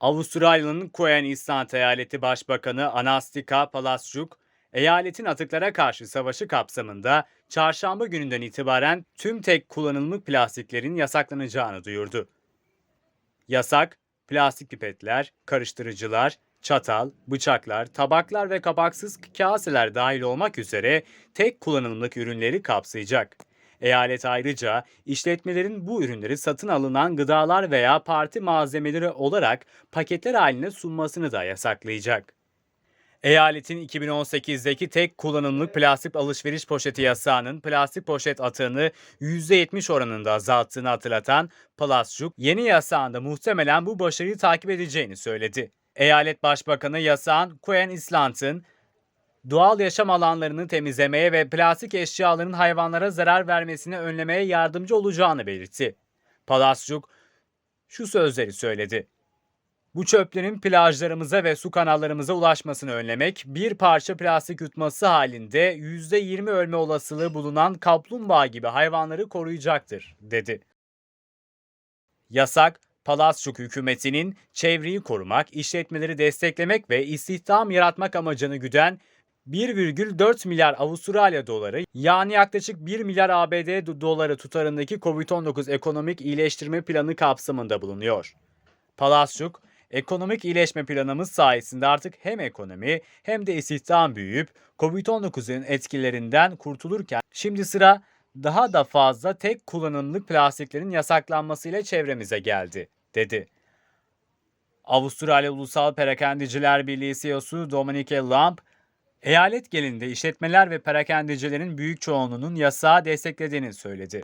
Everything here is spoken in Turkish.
Avustralya'nın Queensland Eyaleti Başbakanı Anastika Palaszczuk, eyaletin atıklara karşı savaşı kapsamında çarşamba gününden itibaren tüm tek kullanımlık plastiklerin yasaklanacağını duyurdu. Yasak, plastik pipetler, karıştırıcılar, çatal, bıçaklar, tabaklar ve kapaksız kaseler dahil olmak üzere tek kullanımlık ürünleri kapsayacak. Eyalet ayrıca işletmelerin bu ürünleri satın alınan gıdalar veya parti malzemeleri olarak paketler haline sunmasını da yasaklayacak. Eyaletin 2018'deki tek kullanımlık plastik alışveriş poşeti yasağının plastik poşet atığını %70 oranında azalttığını hatırlatan Palaszczuk, yeni yasağında muhtemelen bu başarıyı takip edeceğini söyledi. Eyalet Başbakanı yasağın Queensland'ın doğal yaşam alanlarını temizlemeye ve plastik eşyaların hayvanlara zarar vermesini önlemeye yardımcı olacağını belirtti. Palaszczuk şu sözleri söyledi. Bu çöplerin plajlarımıza ve su kanallarımıza ulaşmasını önlemek, bir parça plastik yutması halinde %20 ölme olasılığı bulunan kaplumbağa gibi hayvanları koruyacaktır, dedi. Yasak, Palaszczuk hükümetinin çevreyi korumak, işletmeleri desteklemek ve istihdam yaratmak amacını güden 1,4 milyar Avustralya doları yani yaklaşık 1 milyar ABD do- doları tutarındaki COVID-19 ekonomik iyileştirme planı kapsamında bulunuyor. Palaszczuk, ekonomik iyileşme planımız sayesinde artık hem ekonomi hem de istihdam büyüyüp COVID-19'un etkilerinden kurtulurken şimdi sıra daha da fazla tek kullanımlık plastiklerin yasaklanmasıyla çevremize geldi, dedi. Avustralya Ulusal Perakendiciler Birliği CEO'su Dominique Lamb, eyalet genelinde işletmeler ve perakendicilerin büyük çoğunluğunun yasağı desteklediğini söyledi.